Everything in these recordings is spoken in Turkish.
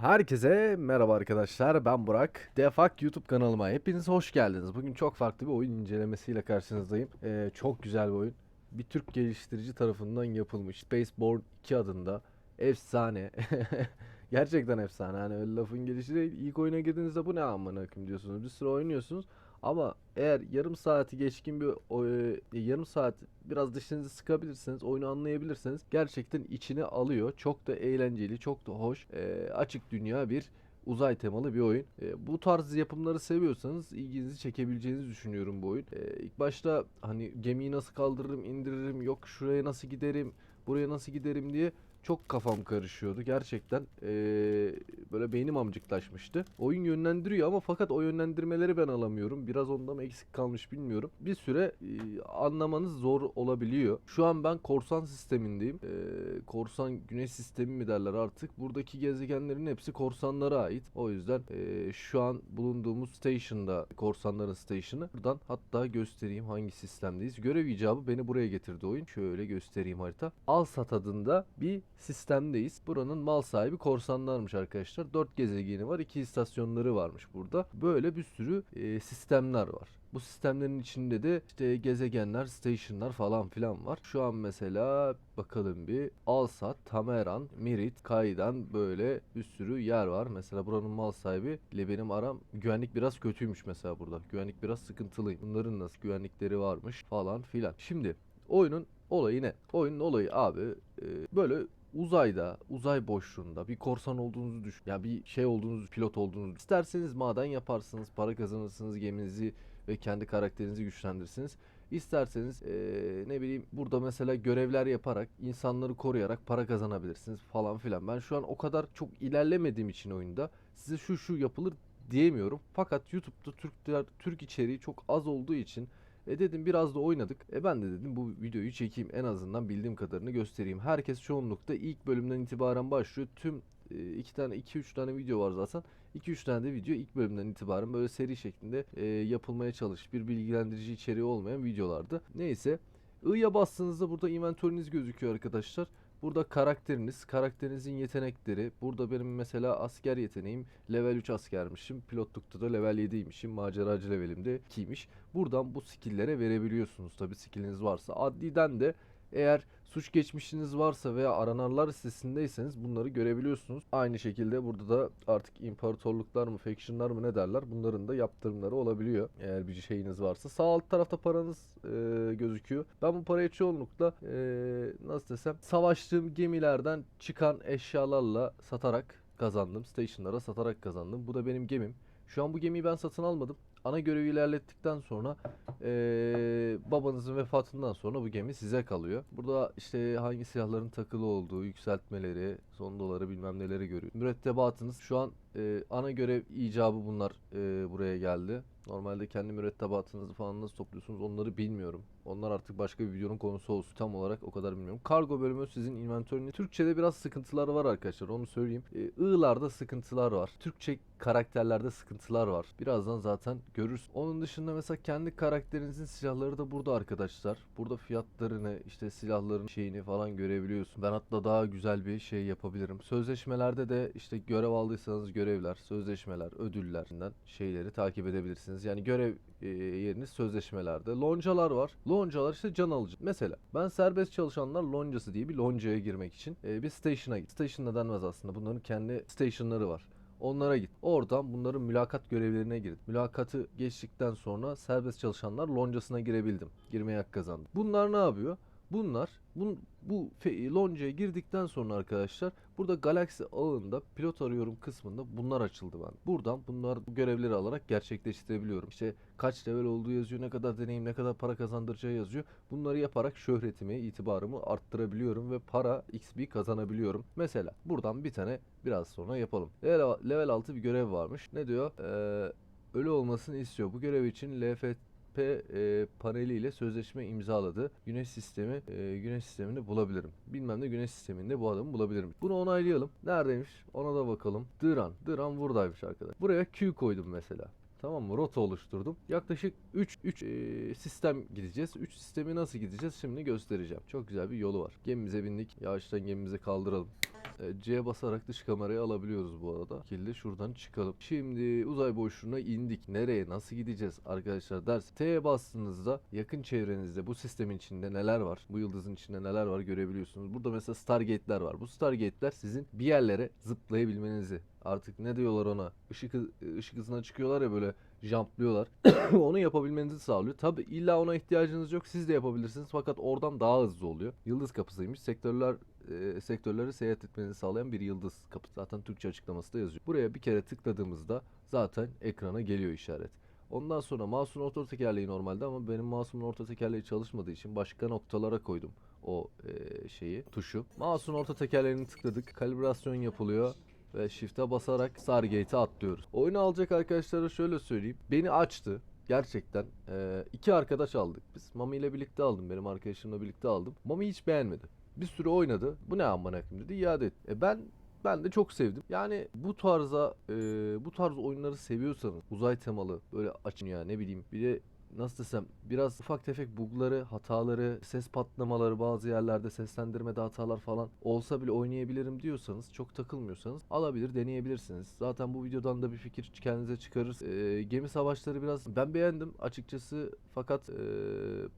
Herkese merhaba arkadaşlar ben Burak. Defak YouTube kanalıma hepiniz hoş geldiniz. Bugün çok farklı bir oyun incelemesiyle karşınızdayım. Ee, çok güzel bir oyun. Bir Türk geliştirici tarafından yapılmış. Spaceborne 2 adında. Efsane. Gerçekten efsane. Hani öyle lafın gelişi değil. İlk oyuna girdiğinizde bu ne amına koyayım diyorsunuz. Bir süre oynuyorsunuz. Ama eğer yarım saati geçkin bir e, yarım saat biraz dişinizi sıkabilirseniz, oyunu anlayabilirseniz gerçekten içine alıyor. Çok da eğlenceli, çok da hoş. E, açık dünya bir uzay temalı bir oyun. E, bu tarz yapımları seviyorsanız ilginizi çekebileceğinizi düşünüyorum bu oyun. E, ilk başta hani gemiyi nasıl kaldırırım, indiririm, yok şuraya nasıl giderim, buraya nasıl giderim diye çok kafam karışıyordu gerçekten. Eee, böyle beynim amcıklaşmıştı. Oyun yönlendiriyor ama fakat o yönlendirmeleri ben alamıyorum. Biraz ondan mı eksik kalmış bilmiyorum. Bir süre eee, anlamanız zor olabiliyor. Şu an ben korsan sistemindeyim. Eee, korsan güneş sistemi mi derler artık. Buradaki gezegenlerin hepsi korsanlara ait. O yüzden eee, şu an bulunduğumuz station'da korsanların station'ı. Buradan hatta göstereyim hangi sistemdeyiz. Görev icabı beni buraya getirdi oyun. Şöyle göstereyim harita. Alsat adında bir sistemdeyiz. Buranın mal sahibi korsanlarmış arkadaşlar. 4 gezegeni var. 2 istasyonları varmış burada. Böyle bir sürü e, sistemler var. Bu sistemlerin içinde de işte gezegenler, stationlar falan filan var. Şu an mesela bakalım bir Alsat, Tameran, Mirit, Kaydan böyle bir sürü yer var. Mesela buranın mal sahibi ile benim aram güvenlik biraz kötüymüş mesela burada. Güvenlik biraz sıkıntılı. Bunların nasıl güvenlikleri varmış falan filan. Şimdi oyunun olayı ne? Oyunun olayı abi e, böyle uzayda, uzay boşluğunda bir korsan olduğunuzu düşün. Ya bir şey olduğunuzu, pilot olduğunuzu. İsterseniz maden yaparsınız, para kazanırsınız, geminizi ve kendi karakterinizi güçlendirirsiniz. İsterseniz eee, ne bileyim burada mesela görevler yaparak, insanları koruyarak para kazanabilirsiniz falan filan. Ben şu an o kadar çok ilerlemediğim için oyunda size şu şu yapılır diyemiyorum. Fakat YouTube'da Türkler Türk içeriği çok az olduğu için e dedim biraz da oynadık. E ben de dedim bu videoyu çekeyim en azından bildiğim kadarını göstereyim. Herkes çoğunlukta ilk bölümden itibaren başlıyor. Tüm e, iki tane iki üç tane video var zaten. 2-3 tane de video ilk bölümden itibaren böyle seri şeklinde e, yapılmaya çalış. Bir bilgilendirici içeriği olmayan videolardı. Neyse. I'ya bastığınızda burada inventörünüz gözüküyor arkadaşlar. Burada karakteriniz, karakterinizin yetenekleri. Burada benim mesela asker yeteneğim level 3 askermişim. Pilotlukta da level 7'ymişim. Maceracı levelimde 2'ymiş. Buradan bu skill'lere verebiliyorsunuz tabi skill'iniz varsa. Adliden de eğer suç geçmişiniz varsa veya arananlar listesindeyseniz bunları görebiliyorsunuz. Aynı şekilde burada da artık imparatorluklar mı, factionlar mı ne derler bunların da yaptırımları olabiliyor. Eğer bir şeyiniz varsa. Sağ alt tarafta paranız e, gözüküyor. Ben bu parayı çoğunlukla e, nasıl desem savaştığım gemilerden çıkan eşyalarla satarak kazandım. Stationlara satarak kazandım. Bu da benim gemim. Şu an bu gemiyi ben satın almadım. Ana görevi ilerlettikten sonra eee, babanızın vefatından sonra bu gemi size kalıyor. Burada işte hangi silahların takılı olduğu, yükseltmeleri, son doları bilmem neleri görüyor. Mürettebatınız şu an eee, ana görev icabı bunlar eee, buraya geldi. Normalde kendi mürettebatınızı falan nasıl topluyorsunuz onları bilmiyorum. Onlar artık başka bir videonun konusu olsun. Tam olarak o kadar bilmiyorum. Kargo bölümü sizin inventörünüz. Türkçe'de biraz sıkıntılar var arkadaşlar onu söyleyeyim. Ee, I'larda sıkıntılar var. Türkçe karakterlerde sıkıntılar var. Birazdan zaten görürsün. Onun dışında mesela kendi karakterinizin silahları da burada arkadaşlar. Burada fiyatlarını işte silahların şeyini falan görebiliyorsun. Ben hatta daha güzel bir şey yapabilirim. Sözleşmelerde de işte görev aldıysanız görevler, sözleşmeler, ödüllerinden şeyleri takip edebilirsiniz. Yani görev e, yeriniz sözleşmelerde. Loncalar var. Loncalar işte can alıcı. Mesela ben serbest çalışanlar loncası diye bir loncaya girmek için e, bir station'a git. Station da denmez aslında. Bunların kendi station'ları var. Onlara git. Oradan bunların mülakat görevlerine gir. Mülakatı geçtikten sonra serbest çalışanlar loncasına girebildim. Girmeye hak kazandım. Bunlar ne yapıyor? Bunlar bu, bu loncaya girdikten sonra arkadaşlar burada Galaxy ağında pilot arıyorum kısmında bunlar açıldı ben. Buradan bunlar bu görevleri alarak gerçekleştirebiliyorum. İşte kaç level olduğu yazıyor, ne kadar deneyim, ne kadar para kazandıracağı yazıyor. Bunları yaparak şöhretimi, itibarımı arttırabiliyorum ve para XP kazanabiliyorum. Mesela buradan bir tane biraz sonra yapalım. Level, level 6 bir görev varmış. Ne diyor? Ee, ölü olmasını istiyor. Bu görev için LFT e, paneliyle sözleşme imzaladı. Güneş sistemi e, güneş sistemini bulabilirim. Bilmem ne güneş sisteminde bu adamı bulabilirim. Bunu onaylayalım. Neredeymiş? Ona da bakalım. Dıran. Dıran buradaymış arkadaş. Buraya Q koydum mesela. Tamam mı? Rota oluşturdum. Yaklaşık 3 3 sistem gideceğiz. 3 sistemi nasıl gideceğiz şimdi göstereceğim. Çok güzel bir yolu var. Gemimize bindik. Yavaştan gemimizi kaldıralım. E, C basarak dış kamerayı alabiliyoruz bu arada. Kilde şuradan çıkalım. Şimdi uzay boşluğuna indik. Nereye nasıl gideceğiz arkadaşlar ders. T'ye bastığınızda yakın çevrenizde bu sistemin içinde neler var? Bu yıldızın içinde neler var görebiliyorsunuz. Burada mesela Stargate'ler var. Bu Stargate'ler sizin bir yerlere zıplayabilmenizi artık ne diyorlar ona? Işık hı- ışık hızına çıkıyorlar ya böyle jumplıyorlar. Onu yapabilmenizi sağlıyor. Tabi illa ona ihtiyacınız yok. Siz de yapabilirsiniz fakat oradan daha hızlı oluyor. Yıldız kapısıymış. Sektörler e, sektörleri seyahat etmenizi sağlayan bir yıldız kapısı. Zaten Türkçe açıklaması da yazıyor. Buraya bir kere tıkladığımızda zaten ekrana geliyor işaret. Ondan sonra mouse'un orta tekerleği normalde ama benim mouse'umun orta tekerleği çalışmadığı için başka noktalara koydum o e, şeyi, tuşu. Mouse'un orta tekerleğini tıkladık. Kalibrasyon yapılıyor ve shift'e basarak Stargate'e atlıyoruz. Oyunu alacak arkadaşlara şöyle söyleyeyim. Beni açtı. Gerçekten e, iki arkadaş aldık biz. Mami ile birlikte aldım. Benim arkadaşımla birlikte aldım. Mami hiç beğenmedi. Bir süre oynadı. Bu ne amına koyayım dedi. iade et. E ben ben de çok sevdim. Yani bu tarza e, bu tarz oyunları seviyorsanız uzay temalı böyle açın ya ne bileyim bir de nasıl desem biraz ufak tefek bugları, hataları, ses patlamaları bazı yerlerde seslendirmede hatalar falan olsa bile oynayabilirim diyorsanız çok takılmıyorsanız alabilir deneyebilirsiniz. Zaten bu videodan da bir fikir kendinize çıkarır. Ee, gemi savaşları biraz ben beğendim açıkçası fakat ee,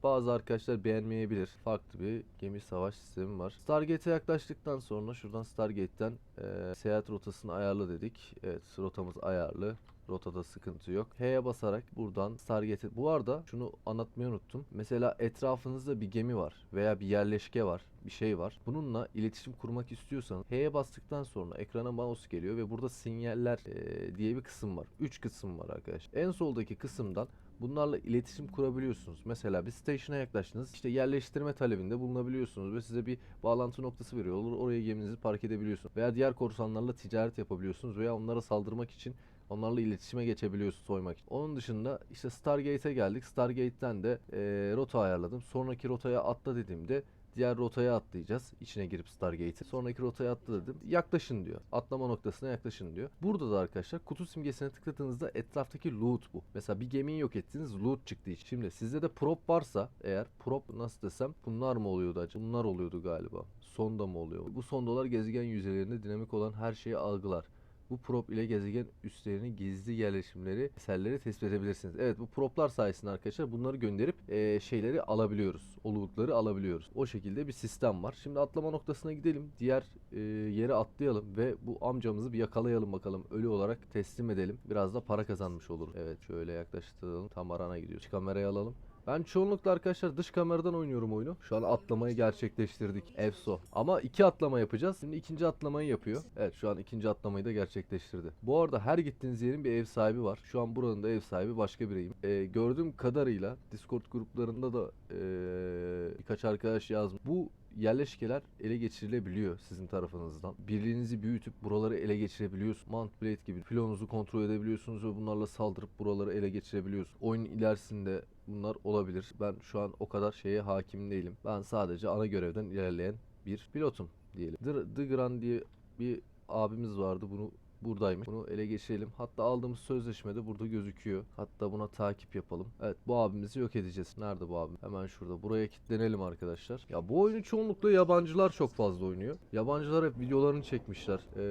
bazı arkadaşlar beğenmeyebilir. Farklı bir gemi savaş sistemi var. Stargate'e yaklaştıktan sonra şuradan Stargate'ten ee, seyahat rotasını ayarla dedik. Evet rotamız ayarlı. Rotada sıkıntı yok. H'ye basarak buradan Stargate'e... Bu arada şunu anlatmayı unuttum. Mesela etrafınızda bir gemi var veya bir yerleşke var, bir şey var. Bununla iletişim kurmak istiyorsanız H'ye bastıktan sonra ekrana mouse geliyor ve burada sinyaller eee, diye bir kısım var. 3 kısım var arkadaşlar. En soldaki kısımdan bunlarla iletişim kurabiliyorsunuz. Mesela bir station'a yaklaştınız. işte yerleştirme talebinde bulunabiliyorsunuz ve size bir bağlantı noktası veriyor. Or- Oraya geminizi park edebiliyorsunuz. Veya diğer korsanlarla ticaret yapabiliyorsunuz veya onlara saldırmak için Onlarla iletişime geçebiliyorsun soymak için. Onun dışında işte Stargate'e geldik. Stargate'ten de eee, rota ayarladım. Sonraki rotaya atla dediğimde diğer rotaya atlayacağız. İçine girip Stargate'e. Sonraki rotaya atla dedim. Yaklaşın diyor. Atlama noktasına yaklaşın diyor. Burada da arkadaşlar kutu simgesine tıkladığınızda etraftaki loot bu. Mesela bir gemiyi yok ettiniz loot çıktı için. Şimdi sizde de prop varsa eğer prop nasıl desem bunlar mı oluyordu acaba? Bunlar oluyordu galiba. Sonda mı oluyor? Bu sondalar gezegen yüzeylerinde dinamik olan her şeyi algılar. Bu prop ile gezegen üstlerini gizli yerleşimleri, eserleri tespit edebilirsiniz. Evet bu proplar sayesinde arkadaşlar bunları gönderip eee, şeyleri alabiliyoruz. Olulukları alabiliyoruz. O şekilde bir sistem var. Şimdi atlama noktasına gidelim. Diğer eee, yere atlayalım ve bu amcamızı bir yakalayalım bakalım. Ölü olarak teslim edelim. Biraz da para kazanmış oluruz. Evet şöyle yaklaştıralım. Tam arana gidiyor. Kamerayı alalım. Ben çoğunlukla arkadaşlar dış kameradan oynuyorum oyunu. Şu an atlamayı gerçekleştirdik. Efso. Ama iki atlama yapacağız. Şimdi ikinci atlamayı yapıyor. Evet şu an ikinci atlamayı da gerçekleştirdi. Bu arada her gittiğiniz yerin bir ev sahibi var. Şu an buranın da ev sahibi başka biriyim. Ee, gördüğüm kadarıyla Discord gruplarında da ee, birkaç arkadaş yazmış. Bu yerleşkeler ele geçirilebiliyor sizin tarafınızdan. Birliğinizi büyütüp buraları ele geçirebiliyorsunuz. Mount Blade gibi filonuzu kontrol edebiliyorsunuz ve bunlarla saldırıp buraları ele geçirebiliyorsunuz. Oyun ilerisinde bunlar olabilir. Ben şu an o kadar şeye hakim değilim. Ben sadece ana görevden ilerleyen bir pilotum diyelim. The, Grand diye bir abimiz vardı. Bunu buradaymış. Bunu ele geçirelim. Hatta aldığımız sözleşmede burada gözüküyor. Hatta buna takip yapalım. Evet bu abimizi yok edeceğiz. Nerede bu abim? Hemen şurada. Buraya kilitlenelim arkadaşlar. Ya bu oyunu çoğunlukla yabancılar çok fazla oynuyor. Yabancılar hep videolarını çekmişler. Ee,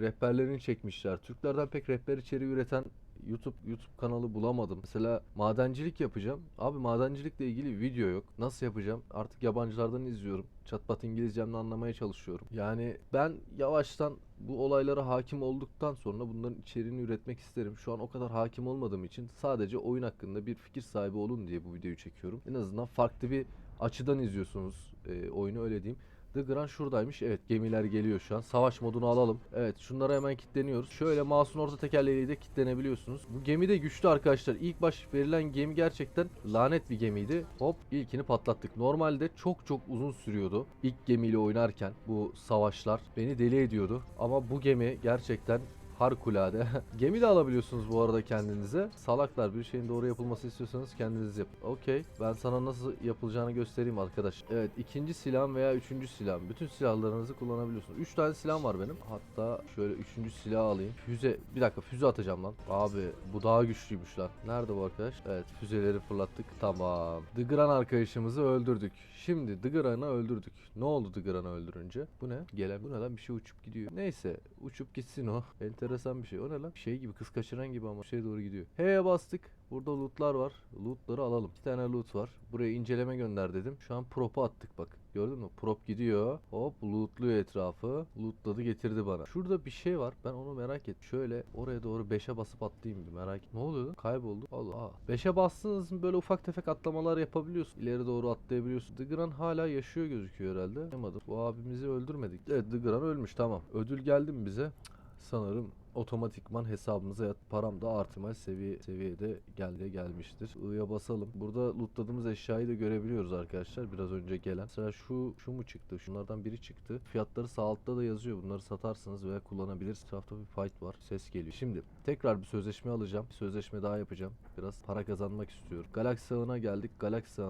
rehberlerini çekmişler. Türklerden pek rehber içeriği üreten YouTube YouTube kanalı bulamadım. Mesela madencilik yapacağım. Abi madencilikle ilgili video yok. Nasıl yapacağım? Artık yabancılardan izliyorum. Çatpat İngilizcemle anlamaya çalışıyorum. Yani ben yavaştan bu olaylara hakim olduktan sonra bunların içeriğini üretmek isterim. Şu an o kadar hakim olmadığım için sadece oyun hakkında bir fikir sahibi olun diye bu videoyu çekiyorum. En azından farklı bir açıdan izliyorsunuz e, oyunu öyle diyeyim. The Grand şuradaymış. Evet gemiler geliyor şu an. Savaş modunu alalım. Evet şunlara hemen kilitleniyoruz. Şöyle mouse'un orta tekerleğiyle de kilitlenebiliyorsunuz. Bu gemi de güçlü arkadaşlar. İlk baş verilen gemi gerçekten lanet bir gemiydi. Hop ilkini patlattık. Normalde çok çok uzun sürüyordu. İlk gemiyle oynarken bu savaşlar beni deli ediyordu. Ama bu gemi gerçekten Harikulade. Gemi de alabiliyorsunuz bu arada kendinize. Salaklar bir şeyin doğru yapılması istiyorsanız kendiniz yapın. Okey. Ben sana nasıl yapılacağını göstereyim arkadaş. Evet ikinci silahım veya üçüncü silahım. Bütün silahlarınızı kullanabiliyorsunuz. Üç tane silahım var benim. Hatta şöyle üçüncü silah alayım. Füze. Bir dakika füze atacağım lan. Abi bu daha güçlüymüş lan. Nerede bu arkadaş? Evet füzeleri fırlattık. Tamam. Dıgıran arkadaşımızı öldürdük. Şimdi Dıgıran'ı öldürdük. Ne oldu Dıgıran'ı öldürünce? Bu ne? Gelen bu ne lan? Bir şey uçup gidiyor. Neyse uçup gitsin o. Enteresan bir şey. O ne lan? Şey gibi kız kaçıran gibi ama şey doğru gidiyor. H'ye bastık. Burada lootlar var. Lootları alalım. İki tane loot var. Buraya inceleme gönder dedim. Şu an prop'u attık bak. Gördün mü? Prop gidiyor. Hop lootluyor etrafı. Lootladı getirdi bana. Şurada bir şey var. Ben onu merak ettim. Şöyle oraya doğru 5'e basıp atlayayım bir merak ettim. Ne oluyor? Kayboldu. Allah. Aa. 5'e bastığınız mı böyle ufak tefek atlamalar yapabiliyorsun. İleri doğru atlayabiliyorsun. Dıgran hala yaşıyor gözüküyor herhalde. Anlamadım. Bu abimizi öldürmedik. Evet Dıgran ölmüş tamam. Ödül geldi mi bize? Sanırım otomatikman hesabımıza yat param da artımal seviye seviyede geldi gelmiştir. I'ya basalım. Burada lootladığımız eşyayı da görebiliyoruz arkadaşlar. Biraz önce gelen. Mesela şu şu mu çıktı? Şunlardan biri çıktı. Fiyatları sağ altta da yazıyor. Bunları satarsınız veya kullanabilirsiniz. Etrafta bir fight var. Ses geliyor. Şimdi tekrar bir sözleşme alacağım. Bir sözleşme daha yapacağım. Biraz para kazanmak istiyorum. Galaxy geldik. Galaxy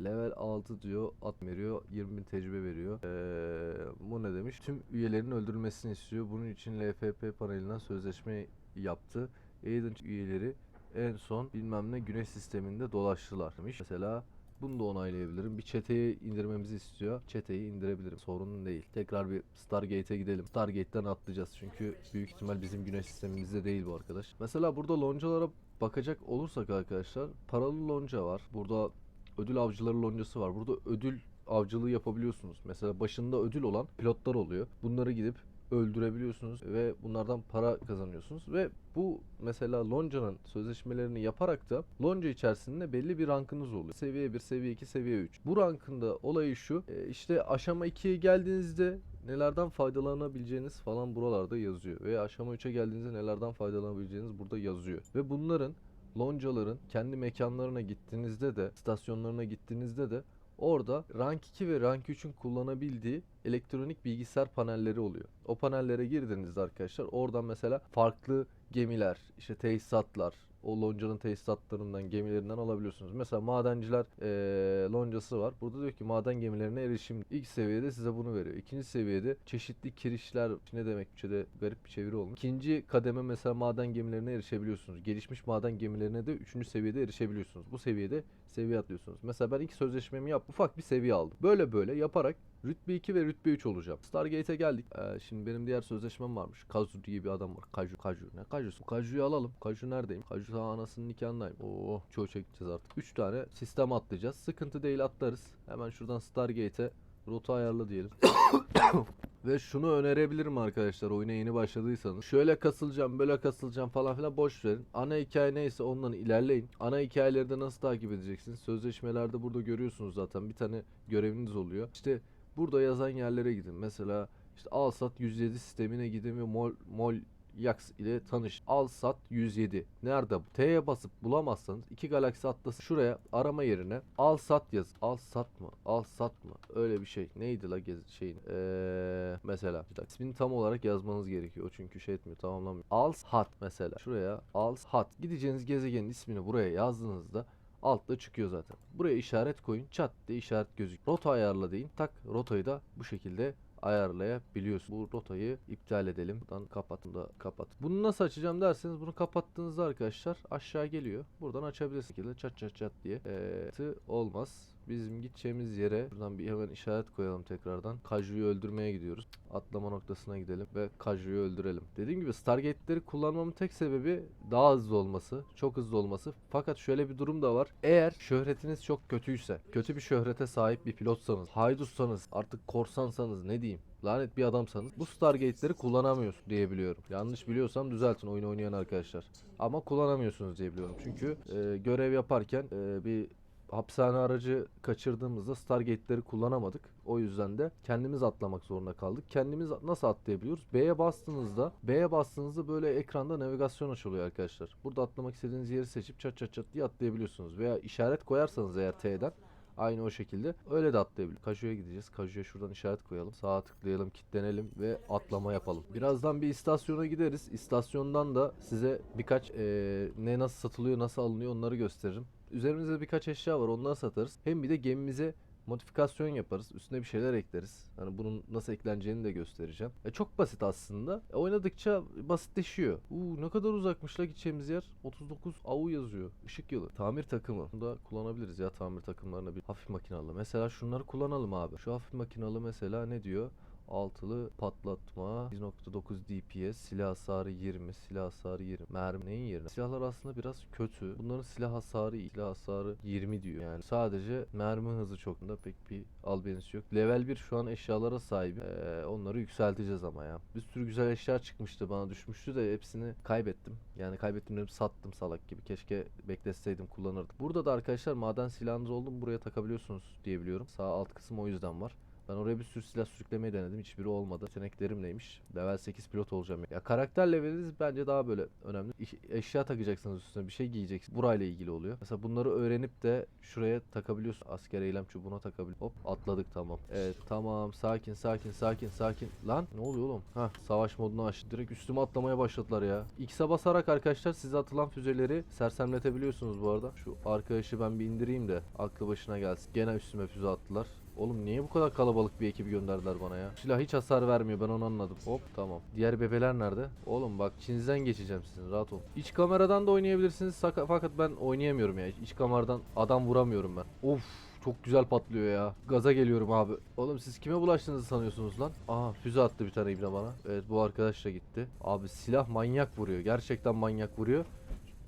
Level 6 diyor at veriyor 20 bin tecrübe veriyor ee, bu ne demiş tüm üyelerin öldürülmesini istiyor bunun için LFP panelinden sözleşme yaptı Aiden üyeleri en son bilmem ne güneş sisteminde dolaştılar demiş mesela bunu da onaylayabilirim. Bir çeteyi indirmemizi istiyor. Çeteyi indirebilirim. Sorun değil. Tekrar bir Stargate'e gidelim. Stargate'den atlayacağız. Çünkü büyük ihtimal bizim güneş sistemimizde değil bu arkadaş. Mesela burada loncalara bakacak olursak arkadaşlar paralı lonca var. Burada ödül avcıları loncası var. Burada ödül avcılığı yapabiliyorsunuz. Mesela başında ödül olan pilotlar oluyor. Bunları gidip öldürebiliyorsunuz ve bunlardan para kazanıyorsunuz ve bu mesela loncanın sözleşmelerini yaparak da lonca içerisinde belli bir rankınız oluyor. Seviye 1, seviye 2, seviye 3. Bu rankında olayı şu. e, işte aşama 2'ye geldiğinizde nelerden faydalanabileceğiniz falan buralarda yazıyor. Ve aşama 3'e geldiğinizde nelerden faydalanabileceğiniz burada yazıyor. Ve bunların loncaların kendi mekanlarına gittiğinizde de istasyonlarına gittiğinizde de orada rank 2 ve rank 3'ün kullanabildiği elektronik bilgisayar panelleri oluyor. O panellere girdiğinizde arkadaşlar oradan mesela farklı gemiler, işte tesisatlar, o loncanın tesisatlarından, gemilerinden alabiliyorsunuz. Mesela madenciler eee, loncası var. Burada diyor ki maden gemilerine erişim. İlk seviyede size bunu veriyor. İkinci seviyede çeşitli kirişler, ne demek Türkçe'de garip bir çeviri olmuş. İkinci kademe mesela maden gemilerine erişebiliyorsunuz. Gelişmiş maden gemilerine de üçüncü seviyede erişebiliyorsunuz. Bu seviyede seviye atlıyorsunuz. Mesela ben ilk sözleşmemi yap, ufak bir seviye aldım. Böyle böyle yaparak Rütbe 2 ve Rütbe 3 olacağım. Stargate'e geldik. Ee, şimdi benim diğer sözleşmem varmış. Kazu diye bir adam var. Kaju. Kaju. Ne Kaju'su? Kaju'yu alalım. Kaju neredeyim? Kaju ta anasının nikahındayım. Oo, çoğu çekeceğiz artık. 3 tane sistem atlayacağız. Sıkıntı değil atlarız. Hemen şuradan Stargate'e rota ayarla diyelim. Ve şunu önerebilirim arkadaşlar oyuna yeni başladıysanız. Şöyle kasılacağım, böyle kasılacağım falan filan boş verin. Ana hikaye neyse ondan ilerleyin. Ana hikayeleri de nasıl takip edeceksiniz? Sözleşmelerde burada görüyorsunuz zaten. Bir tane göreviniz oluyor. İşte burada yazan yerlere gidin. Mesela işte Alsat 107 sistemine gidin ve Mol, Mol Yax ile tanış. Alsat 107. Nerede bu? T'ye basıp bulamazsanız iki galaksi atlasın. Şuraya arama yerine Alsat yaz. Alsat mı? Alsat mı? Öyle bir şey. Neydi la gez şeyin? Eee mesela bir dakika. ismini tam olarak yazmanız gerekiyor. Çünkü şey etmiyor, tamamlamıyor. Alsat mesela. Şuraya Alsat. Gideceğiniz gezegenin ismini buraya yazdığınızda altta çıkıyor zaten. Buraya işaret koyun. Çat diye işaret gözük. Rota ayarla deyin. Tak rotayı da bu şekilde ayarlayabiliyorsun. Bu rotayı iptal edelim. Buradan kapatın da kapat. Bunu nasıl açacağım derseniz bunu kapattığınızda arkadaşlar aşağı geliyor. Buradan açabilirsiniz. Çat çat çat diye. Ee, olmaz. Bizim gideceğimiz yere buradan bir hemen işaret koyalım tekrardan. Kaju'yu öldürmeye gidiyoruz. Atlama noktasına gidelim ve Kaju'yu öldürelim. Dediğim gibi Stargate'leri kullanmamın tek sebebi daha hızlı olması, çok hızlı olması. Fakat şöyle bir durum da var. Eğer şöhretiniz çok kötüyse, kötü bir şöhrete sahip bir pilotsanız, haydutsanız, artık korsansanız ne diyeyim? Lanet bir adamsanız bu Stargate'leri kullanamıyorsun diye biliyorum. Yanlış biliyorsam düzeltin oyun oynayan arkadaşlar. Ama kullanamıyorsunuz diye biliyorum. Çünkü e, görev yaparken e, bir hapishane aracı kaçırdığımızda Stargate'leri kullanamadık. O yüzden de kendimiz atlamak zorunda kaldık. Kendimiz nasıl atlayabiliyoruz? B'ye bastığınızda, B'ye bastığınızda böyle ekranda navigasyon açılıyor arkadaşlar. Burada atlamak istediğiniz yeri seçip çat çat çat diye atlayabiliyorsunuz. Veya işaret koyarsanız eğer T'den Aynı o şekilde. Öyle de atlayabilir. Kaju'ya gideceğiz. Kaju'ya şuradan işaret koyalım. Sağa tıklayalım, kilitlenelim ve atlama yapalım. Birazdan bir istasyona gideriz. İstasyondan da size birkaç eee, ne nasıl satılıyor, nasıl alınıyor onları gösteririm. Üzerimizde birkaç eşya var onları satarız. Hem bir de gemimize modifikasyon yaparız. Üstüne bir şeyler ekleriz. Hani bunun nasıl ekleneceğini de göstereceğim. E, çok basit aslında. E, oynadıkça basitleşiyor. Uuu ne kadar uzakmış la gideceğimiz yer. 39 AU yazıyor. Işık yılı. Tamir takımı. Bunu da kullanabiliriz ya tamir takımlarına bir hafif makinalı. Mesela şunları kullanalım abi. Şu hafif makinalı mesela ne diyor? Altılı patlatma 1.9 DPS silah hasarı 20 silah hasarı 20 mermi neyin yerine? Silahlar aslında biraz kötü. Bunların silah hasarı silah hasarı 20 diyor. Yani sadece mermi hızı çok da pek bir albenisi yok. Level 1 şu an eşyalara sahip Ee, onları yükselteceğiz ama ya. Bir sürü güzel eşya çıkmıştı bana düşmüştü de hepsini kaybettim. Yani kaybettim dedim sattım salak gibi. Keşke bekletseydim kullanırdım. Burada da arkadaşlar maden silahınız oldu mu buraya takabiliyorsunuz diye biliyorum. Sağ alt kısım o yüzden var ben oraya bir sürü silah sürüklemeyi denedim. Hiçbiri olmadı. Yeteneklerim neymiş? Level 8 pilot olacağım. Ya karakter leveliniz bence daha böyle önemli. Eşya takacaksınız üstüne bir şey giyeceksiniz. Burayla ilgili oluyor. Mesela bunları öğrenip de şuraya takabiliyorsun. Asker eylem çubuğuna takabiliyor. Hop atladık tamam. Evet tamam sakin sakin sakin sakin. Lan ne oluyor oğlum? Hah savaş modunu açtı. Direkt üstüme atlamaya başladılar ya. X'e basarak arkadaşlar size atılan füzeleri sersemletebiliyorsunuz bu arada. Şu arkadaşı ben bir indireyim de aklı başına gelsin. Gene üstüme füze attılar. Oğlum niye bu kadar kalabalık bir ekibi gönderdiler bana ya? Silah hiç hasar vermiyor ben onu anladım. Hop tamam. Diğer bebeler nerede? Oğlum bak Çin'den geçeceğim sizin rahat olun. İç kameradan da oynayabilirsiniz fakat ben oynayamıyorum ya. İç kameradan adam vuramıyorum ben. Of çok güzel patlıyor ya. Gaza geliyorum abi. Oğlum siz kime bulaştığınızı sanıyorsunuz lan? Aha füze attı bir tane ibne bana. Evet bu arkadaş da gitti. Abi silah manyak vuruyor. Gerçekten manyak vuruyor.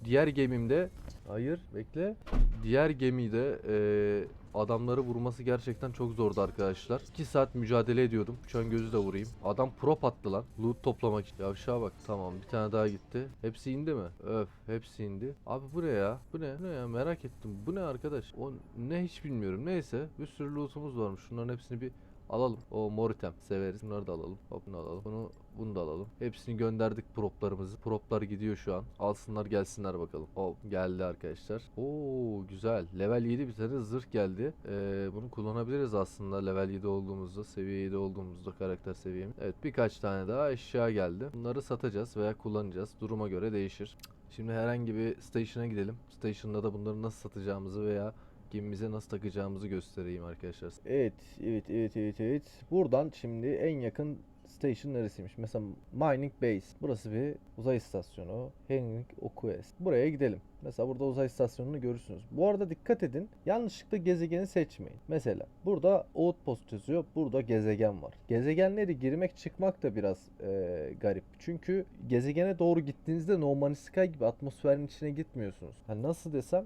Diğer gemimde hayır bekle. Diğer gemide eee, adamları vurması gerçekten çok zordu arkadaşlar. 2 saat mücadele ediyordum. Uçan gözü de vurayım. Adam prop attı lan. Loot toplamak için. Yavşağa bak. Tamam bir tane daha gitti. Hepsi indi mi? Öf hepsi indi. Abi bu ne ya? Bu ne? Bu ne ya? Merak ettim. Bu ne arkadaş? O ne hiç bilmiyorum. Neyse bir sürü lootumuz varmış. Şunların hepsini bir Alalım. O moritem severiz. Bunları da alalım. Hop bunu alalım. Bunu bunu da alalım. Hepsini gönderdik proplarımızı. Proplar gidiyor şu an. Alsınlar gelsinler bakalım. Hop geldi arkadaşlar. Oo güzel. Level 7 bir tane zırh geldi. Ee, bunu kullanabiliriz aslında level 7 olduğumuzda. Seviye 7 olduğumuzda karakter seviyemiz. Evet birkaç tane daha eşya geldi. Bunları satacağız veya kullanacağız. Duruma göre değişir. Şimdi herhangi bir station'a gidelim. Station'da da bunları nasıl satacağımızı veya gemimize nasıl takacağımızı göstereyim arkadaşlar. Evet, evet, evet, evet, evet. Buradan şimdi en yakın station neresiymiş? Mesela Mining Base. Burası bir uzay istasyonu. Henrik Oquest. Buraya gidelim. Mesela burada uzay istasyonunu görürsünüz. Bu arada dikkat edin. Yanlışlıkla gezegeni seçmeyin. Mesela burada Outpost yazıyor. Burada gezegen var. Gezegenleri girmek çıkmak da biraz eee, garip. Çünkü gezegene doğru gittiğinizde No Man's Sky gibi atmosferin içine gitmiyorsunuz. Ha nasıl desem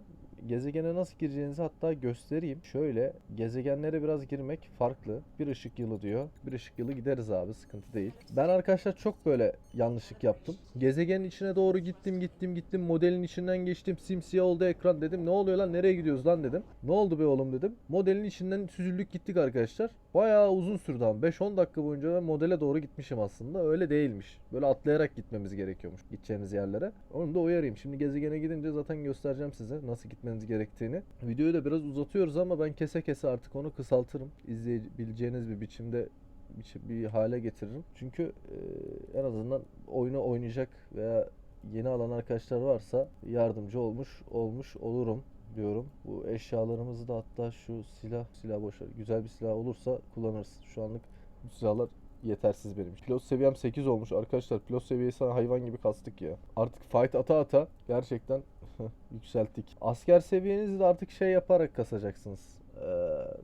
gezegene nasıl gireceğinizi hatta göstereyim. Şöyle gezegenlere biraz girmek farklı. Bir ışık yılı diyor. Bir ışık yılı gideriz abi sıkıntı değil. Ben arkadaşlar çok böyle yanlışlık yaptım. Gezegenin içine doğru gittim gittim gittim. Modelin içinden geçtim. Simsiyah oldu ekran dedim. Ne oluyor lan nereye gidiyoruz lan dedim. Ne oldu be oğlum dedim. Modelin içinden süzüldük gittik arkadaşlar. Bayağı uzun sürdü ama 5-10 dakika boyunca ben modele doğru gitmişim aslında. Öyle değilmiş. Böyle atlayarak gitmemiz gerekiyormuş gideceğimiz yerlere. Onu da uyarayım. Şimdi gezegene gidince zaten göstereceğim size nasıl gitmeniz gerektiğini. Videoyu da biraz uzatıyoruz ama ben kese kese artık onu kısaltırım. İzleyebileceğiniz bir biçimde bir, bir hale getiririm. Çünkü e, en azından oyunu oynayacak veya yeni alan arkadaşlar varsa yardımcı olmuş olmuş olurum diyorum. Bu eşyalarımızı da hatta şu silah silah boşver. Güzel bir silah olursa kullanırız. Şu anlık silahlar yetersiz benim. Pilot seviyem 8 olmuş. Arkadaşlar pilot seviyesi hayvan gibi kastık ya. Artık fight ata ata gerçekten yükselttik. Asker seviyenizi de artık şey yaparak kasacaksınız. Ee,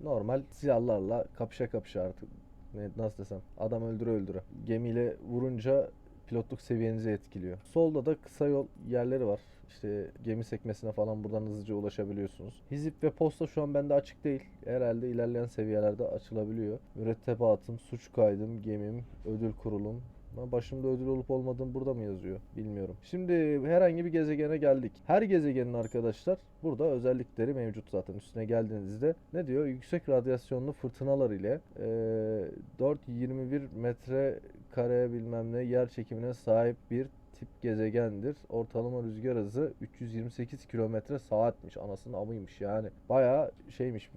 normal silahlarla kapışa kapışa artık. Ne, nasıl desem adam öldüre öldüre. Gemiyle vurunca pilotluk seviyenizi etkiliyor. Solda da kısa yol yerleri var. İşte gemi sekmesine falan buradan hızlıca ulaşabiliyorsunuz. Hizip ve posta şu an bende açık değil. Herhalde ilerleyen seviyelerde açılabiliyor. Mürettebatım, suç kaydım, gemim, ödül kurulum. Başımda ödül olup olmadığım burada mı yazıyor? Bilmiyorum. Şimdi herhangi bir gezegene geldik. Her gezegenin arkadaşlar burada özellikleri mevcut zaten. Üstüne geldiğinizde ne diyor? Yüksek radyasyonlu fırtınalar ile eee 4-21 metre kare bilmem ne yer çekimine sahip bir tip gezegendir. Ortalama rüzgar hızı 328 kilometre saatmiş. Anasının amıymış yani. Bayağı şeymiş.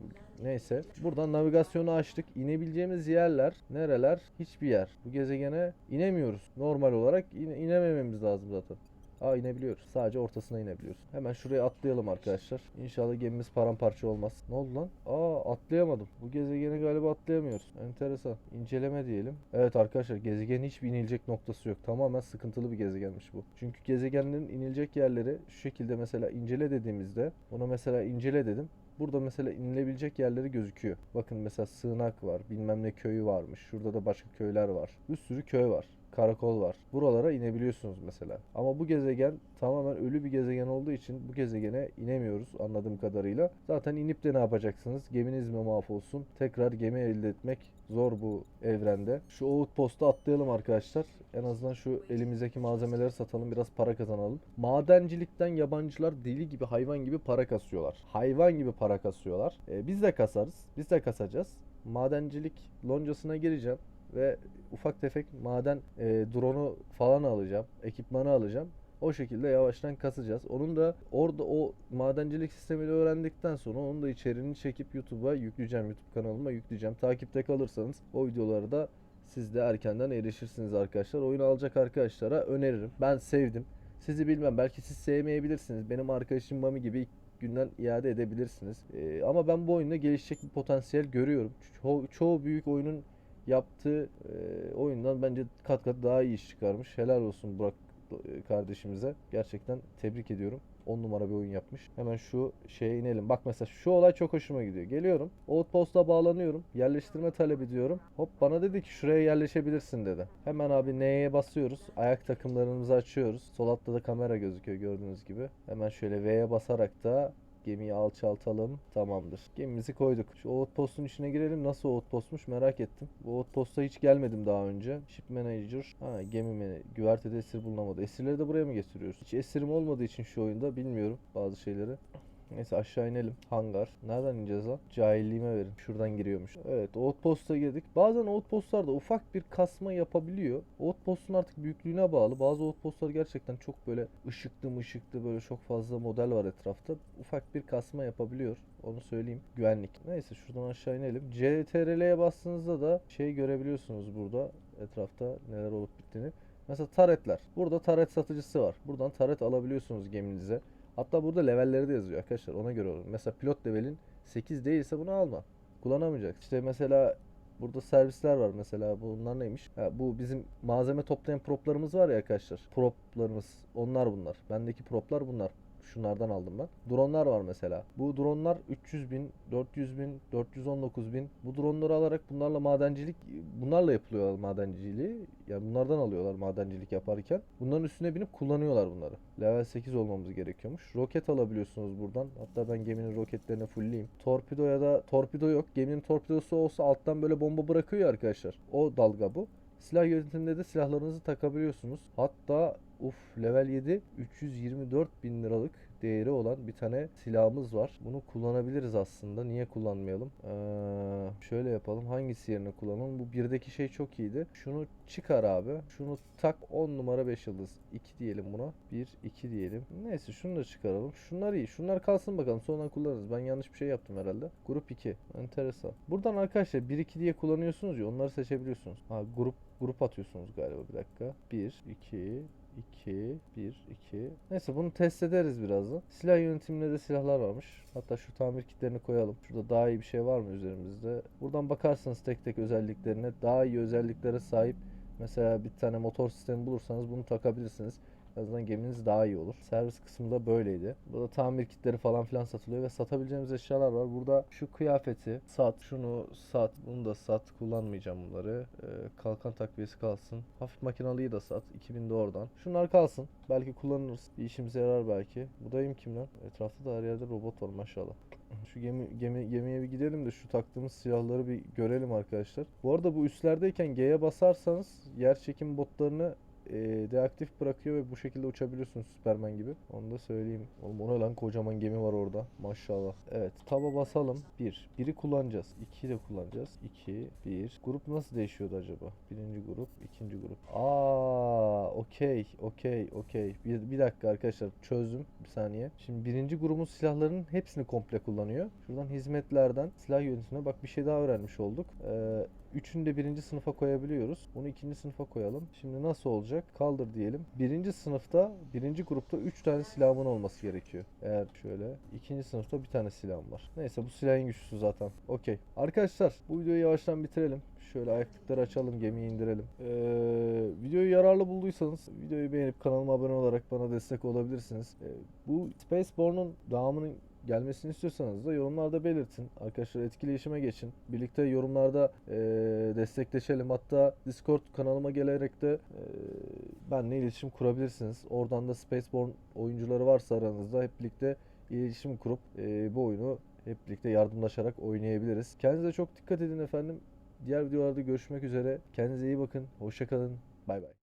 Neyse. Buradan navigasyonu açtık. İnebileceğimiz yerler nereler? Hiçbir yer. Bu gezegene inemiyoruz. Normal olarak ine- inemememiz lazım zaten. Aa inebiliyoruz. Sadece ortasına inebiliyoruz. Hemen şuraya atlayalım arkadaşlar. İnşallah gemimiz paramparça olmaz. Ne oldu lan? Aa atlayamadım. Bu gezegeni galiba atlayamıyoruz. Enteresan. İnceleme diyelim. Evet arkadaşlar gezegenin hiçbir inilecek noktası yok. Tamamen sıkıntılı bir gezegenmiş bu. Çünkü gezegenlerin inilecek yerleri şu şekilde mesela incele dediğimizde ona mesela incele dedim. Burada mesela inilebilecek yerleri gözüküyor. Bakın mesela sığınak var, bilmem ne köyü varmış. Şurada da başka köyler var. Bir sürü köy var. Karakol var. Buralara inebiliyorsunuz mesela. Ama bu gezegen tamamen ölü bir gezegen olduğu için bu gezegene inemiyoruz anladığım kadarıyla. Zaten inip de ne yapacaksınız? Geminiz mi mahvolsun? Tekrar gemi elde etmek zor bu evrende. Şu outpost'a atlayalım arkadaşlar. En azından şu elimizdeki malzemeleri satalım biraz para kazanalım. Madencilikten yabancılar deli gibi hayvan gibi para kasıyorlar. Hayvan gibi para kasıyorlar. Ee, biz de kasarız. Biz de kasacağız. Madencilik loncasına gireceğim ve ufak tefek maden e, drone'u falan alacağım. Ekipmanı alacağım. O şekilde yavaştan kasacağız. Onun da orada o madencilik sistemini öğrendikten sonra onun da içeriğini çekip YouTube'a yükleyeceğim. YouTube kanalıma yükleyeceğim. Takipte kalırsanız o videoları da siz de erkenden erişirsiniz arkadaşlar. Oyunu alacak arkadaşlara öneririm. Ben sevdim. Sizi bilmem. Belki siz sevmeyebilirsiniz. Benim arkadaşım Mami gibi günden iade edebilirsiniz. Ee, ama ben bu oyunda gelişecek bir potansiyel görüyorum. Ço- çoğu büyük oyunun yaptığı e, oyundan bence kat kat daha iyi iş çıkarmış. Helal olsun Burak e, kardeşimize. Gerçekten tebrik ediyorum. 10 numara bir oyun yapmış. Hemen şu şeye inelim. Bak mesela şu olay çok hoşuma gidiyor. Geliyorum. Outpost'a bağlanıyorum. Yerleştirme talep ediyorum. Hop bana dedi ki şuraya yerleşebilirsin dedi. Hemen abi N'ye basıyoruz. Ayak takımlarımızı açıyoruz. Sol altta da kamera gözüküyor gördüğünüz gibi. Hemen şöyle V'ye basarak da Gemiyi alçaltalım. Tamamdır. Gemimizi koyduk. Şu outpost'un içine girelim. Nasıl outpost'muş merak ettim. Bu outpost'a hiç gelmedim daha önce. Ship Manager. Ha gemi mi? Güvertede esir bulunamadı. Esirleri de buraya mı getiriyoruz? Hiç esirim olmadığı için şu oyunda bilmiyorum bazı şeyleri. Neyse aşağı inelim. Hangar. Nereden ineceğiz lan? Cahilliğime verin. Şuradan giriyormuş. Evet outpost'a girdik. Bazen outpost'larda ufak bir kasma yapabiliyor. Outpost'un artık büyüklüğüne bağlı. Bazı outpost'lar gerçekten çok böyle ışıklı mışıklı böyle çok fazla model var etrafta. Ufak bir kasma yapabiliyor. Onu söyleyeyim. Güvenlik. Neyse şuradan aşağı inelim. CTRL'ye bastığınızda da şey görebiliyorsunuz burada etrafta neler olup bittiğini. Mesela taretler. Burada taret satıcısı var. Buradan taret alabiliyorsunuz geminize. Hatta burada levelleri de yazıyor arkadaşlar. Ona göre olun. Mesela pilot levelin 8 değilse bunu alma. Kullanamayacak. İşte mesela burada servisler var mesela. Bunlar neymiş? Ha, bu bizim malzeme toplayan proplarımız var ya arkadaşlar. Proplarımız. Onlar bunlar. Bendeki proplar bunlar. Şunlardan aldım ben. Dronlar var mesela. Bu dronlar 300 bin, 400 bin, 419 bin. Bu dronları alarak bunlarla madencilik, bunlarla yapılıyor madenciliği. Yani bunlardan alıyorlar madencilik yaparken. Bunların üstüne binip kullanıyorlar bunları. Level 8 olmamız gerekiyormuş. Roket alabiliyorsunuz buradan. Hatta ben geminin roketlerini fullleyeyim. Torpido ya da torpido yok. Geminin torpidosu olsa alttan böyle bomba bırakıyor arkadaşlar. O dalga bu. Silah yönetiminde de silahlarınızı takabiliyorsunuz. Hatta uf level 7 324 bin liralık değeri olan bir tane silahımız var. Bunu kullanabiliriz aslında. Niye kullanmayalım? Ee, şöyle yapalım. Hangisi yerine kullanalım? Bu birdeki şey çok iyiydi. Şunu çıkar abi. Şunu tak 10 numara 5 yıldız. 2 diyelim buna. 1 2 diyelim. Neyse şunu da çıkaralım. Şunlar iyi. Şunlar kalsın bakalım. Sonradan kullanırız. Ben yanlış bir şey yaptım herhalde. Grup 2. Enteresan. Buradan arkadaşlar 1 2 diye kullanıyorsunuz ya. Onları seçebiliyorsunuz. Ha grup grup atıyorsunuz galiba bir dakika. 1 2 2 1 2 Neyse bunu test ederiz birazdan. Silah yönetiminde de silahlar varmış. Hatta şu tamir kitlerini koyalım. Şurada daha iyi bir şey var mı üzerimizde? Buradan bakarsanız tek tek özelliklerine daha iyi özelliklere sahip Mesela bir tane motor sistemi bulursanız bunu takabilirsiniz. En azından geminiz daha iyi olur. Servis kısmında böyleydi. Burada tamir kitleri falan filan satılıyor ve satabileceğimiz eşyalar var. Burada şu kıyafeti sat, şunu sat, bunu da sat. Kullanmayacağım bunları. Ee, kalkan takviyesi kalsın. Hafif makinalıyı da sat. 2000 de oradan. Şunlar kalsın. Belki kullanırız. Bir işimize yarar belki. Bu dayım kim lan? Etrafta da her yerde robot var maşallah. Şu gemi, gemi gemiye bir gidelim de şu taktığımız silahları bir görelim arkadaşlar. Bu arada bu üstlerdeyken G'ye basarsanız yer çekim botlarını e, deaktif bırakıyor ve bu şekilde uçabiliyorsun Superman gibi. Onu da söyleyeyim. Oğlum o ne lan kocaman gemi var orada. Maşallah. Evet. Taba basalım. 1. Biri kullanacağız. 2 de kullanacağız. 2. 1. Grup nasıl değişiyordu acaba? Birinci grup. ikinci grup. Aa, okey. Okey. Okey. Bir, bir dakika arkadaşlar. Çözdüm. Bir saniye. Şimdi birinci grubun silahlarının hepsini komple kullanıyor. Şuradan hizmetlerden silah yönetimine bak bir şey daha öğrenmiş olduk. Ee, Üçünü de birinci sınıfa koyabiliyoruz. Bunu ikinci sınıfa koyalım. Şimdi nasıl olacak? Kaldır diyelim. Birinci sınıfta, birinci grupta 3 tane silahımın olması gerekiyor. Eğer şöyle. ikinci sınıfta bir tane silahım var. Neyse bu silahın güçlüsü zaten. Okey. Arkadaşlar bu videoyu yavaştan bitirelim. Şöyle ayaklıkları açalım, gemiyi indirelim. Ee, videoyu yararlı bulduysanız videoyu beğenip kanalıma abone olarak bana destek olabilirsiniz. Ee, bu Spaceborne'un devamının gelmesini istiyorsanız da yorumlarda belirtin. Arkadaşlar etkileşime geçin. Birlikte yorumlarda e, destekleşelim. Hatta Discord kanalıma gelerek de e, benimle iletişim kurabilirsiniz. Oradan da Spaceborne oyuncuları varsa aranızda hep birlikte iletişim kurup e, bu oyunu hep birlikte yardımlaşarak oynayabiliriz. Kendinize çok dikkat edin efendim. Diğer videolarda görüşmek üzere. Kendinize iyi bakın. Hoşçakalın. Bay bay.